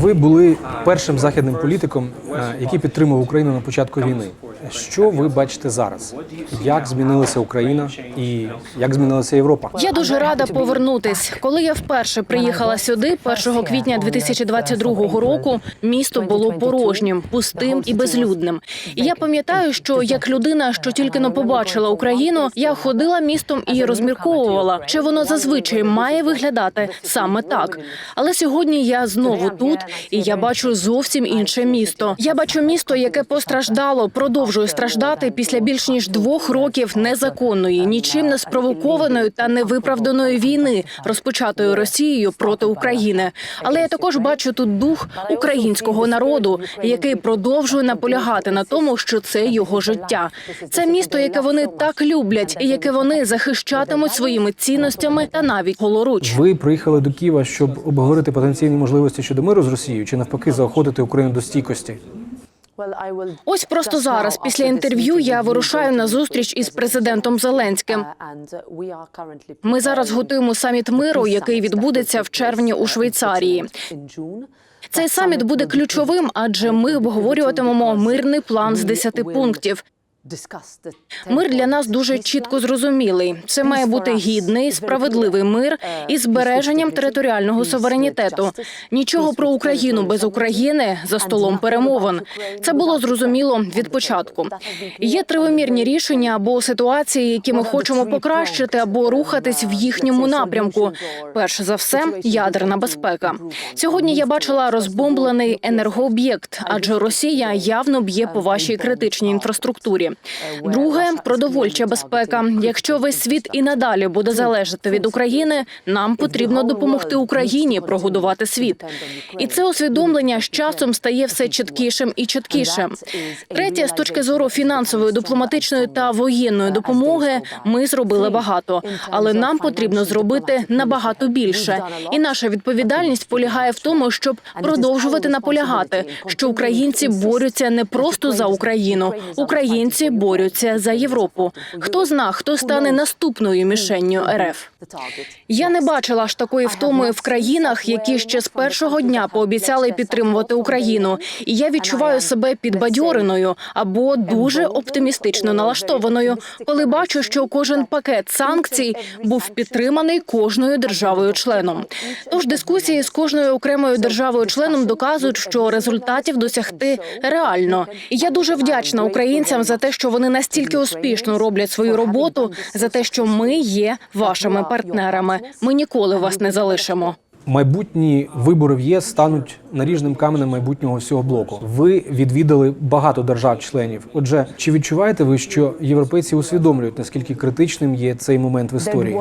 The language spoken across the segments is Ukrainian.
Ви були першим західним політиком, е, який підтримав Україну на початку війни. Що ви бачите зараз? Як змінилася Україна і як змінилася Європа? Я дуже рада повернутись. Коли я вперше приїхала сюди, 1 квітня 2022 року, місто було порожнім, пустим і безлюдним. І я пам'ятаю, що як людина, що тільки но побачила Україну, я ходила містом і розмірковувала, чи воно зазвичай має виглядати саме так. Але сьогодні я знову тут, і я бачу зовсім інше місто. Я бачу місто, яке постраждало, продовжує страждати після більш ніж двох років незаконної, нічим не спровокованої та невиправданої війни, розпочатої Росією проти України. Але я також бачу тут дух українського народу, який продовжує наполягати на тому, що це його життя. Це місто, яке вони так люблять, і яке вони захищатимуть своїми цінностями та навіть голоруч. Ви приїхали до Києва, щоб обговорити потенційні можливості щодо миру з чи навпаки заохотити Україну до стійкості? Ось просто зараз, після інтерв'ю, я вирушаю на зустріч із президентом Зеленським. Ми зараз готуємо саміт миру, який відбудеться в червні у Швейцарії. Цей саміт буде ключовим, адже ми обговорюватимемо мирний план з 10 пунктів. Мир для нас дуже чітко зрозумілий. Це має бути гідний, справедливий мир із збереженням територіального суверенітету. Нічого про Україну без України за столом перемовин. Це було зрозуміло від початку. Є тривимірні рішення або ситуації, які ми хочемо покращити або рухатись в їхньому напрямку. Перш за все, ядерна безпека. Сьогодні я бачила розбомблений енергооб'єкт, адже Росія явно б'є по вашій критичній інфраструктурі. Друге продовольча безпека. Якщо весь світ і надалі буде залежати від України, нам потрібно допомогти Україні прогодувати світ. І це усвідомлення з часом стає все чіткішим і чіткішим. Третє, з точки зору фінансової, дипломатичної та воєнної допомоги, ми зробили багато, але нам потрібно зробити набагато більше. І наша відповідальність полягає в тому, щоб продовжувати наполягати, що українці борються не просто за Україну, українці борються за Європу. Хто зна, хто стане наступною мішенню РФ? Я не бачила аж такої втоми в країнах, які ще з першого дня пообіцяли підтримувати Україну. І я відчуваю себе підбадьореною або дуже оптимістично налаштованою, коли бачу, що кожен пакет санкцій був підтриманий кожною державою-членом. Тож дискусії з кожною окремою державою-членом доказують, що результатів досягти реально. І я дуже вдячна українцям за те, що вони настільки успішно роблять свою роботу, за те, що ми є вашими партнерами. Ми ніколи вас не залишимо. Майбутні вибори в ЄС стануть наріжним каменем майбутнього всього блоку. Ви відвідали багато держав-членів. Отже, чи відчуваєте ви, що європейці усвідомлюють наскільки критичним є цей момент в історії?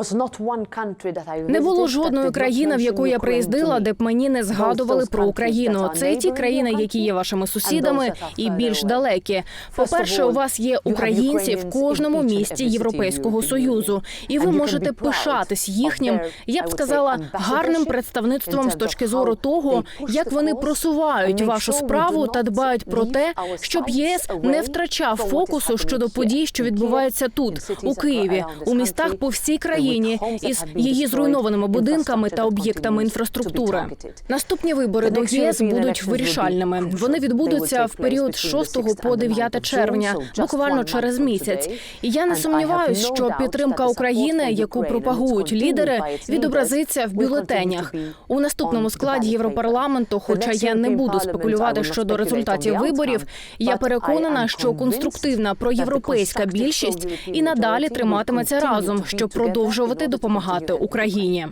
Не було жодної країни, в яку я приїздила, де б мені не згадували про Україну. Це ті країни, які є вашими сусідами, і більш далекі. По перше, у вас є українці в кожному місті Європейського союзу, і ви можете пишатись їхнім, я б сказала, гарним представництвом з точки зору того, як вони просувають вашу справу та дбають про те, щоб ЄС не втрачав фокусу щодо подій, що відбуваються тут, у Києві, у містах по всій країні, із її зруйнованими будинками та об'єктами інфраструктури. Наступні вибори до ЄС будуть вирішальними. Вони відбудуться в період з 6 по 9 червня, буквально через місяць. І я не сумніваюсь, що підтримка України, яку пропагують лідери, відобразиться в бюлетенях у наступному складі Європарламенту. Хоча я не буду спекулювати щодо результатів виборів, я переконана, що конструктивна проєвропейська більшість і надалі триматиметься разом, щоб продовжувати допомагати Україні.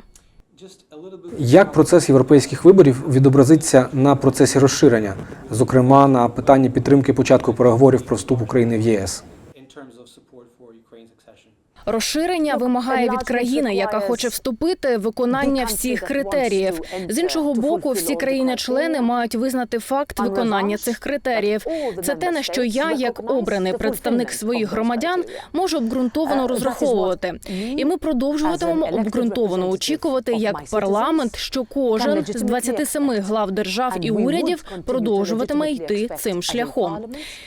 Як процес європейських виборів відобразиться на процесі розширення, зокрема на питанні підтримки початку переговорів про вступ України в ЄС? Розширення вимагає від країни, яка хоче вступити, виконання всіх критеріїв. З іншого боку, всі країни-члени мають визнати факт виконання цих критеріїв. Це те, на що я, як обраний представник своїх громадян, можу обґрунтовано розраховувати. І ми продовжуватимемо обґрунтовано очікувати, як парламент, що кожен з 27 глав держав і урядів продовжуватиме йти цим шляхом.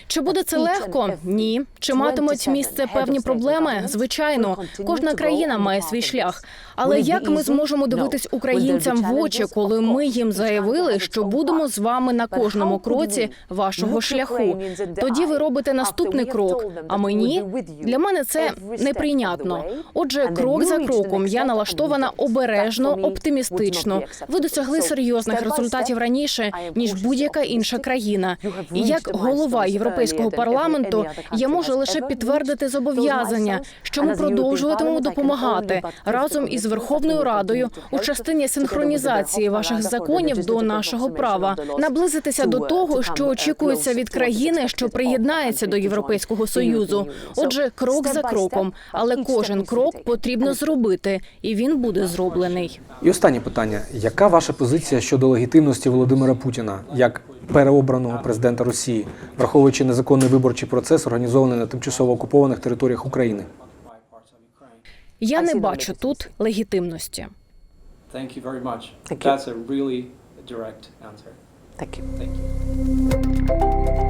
Чи буде це легко? Ні. Чи матимуть місце певні проблеми? Звичайно. Звичайно, кожна країна має свій шлях. Але як ми зможемо дивитись українцям в очі, коли ми їм заявили, що будемо з вами на кожному кроці вашого шляху? Тоді ви робите наступний крок. А мені для мене це неприйнятно. Отже, крок за кроком я налаштована обережно, оптимістично. Ви досягли серйозних результатів раніше ніж будь-яка інша країна. І як голова європейського парламенту я можу лише підтвердити зобов'язання, що ми продовжуватимемо допомагати разом із Верховною Радою у частині синхронізації ваших законів до нашого права, наблизитися до того, що очікується від країни, що приєднається до Європейського союзу. Отже, крок за кроком, але кожен крок потрібно зробити, і він буде зроблений. І останнє питання: яка ваша позиція щодо легітимності Володимира Путіна як переобраного президента Росії, враховуючи незаконний виборчий процес, організований на тимчасово окупованих територіях України? Я не бачу тут легітимності. You. Thank you.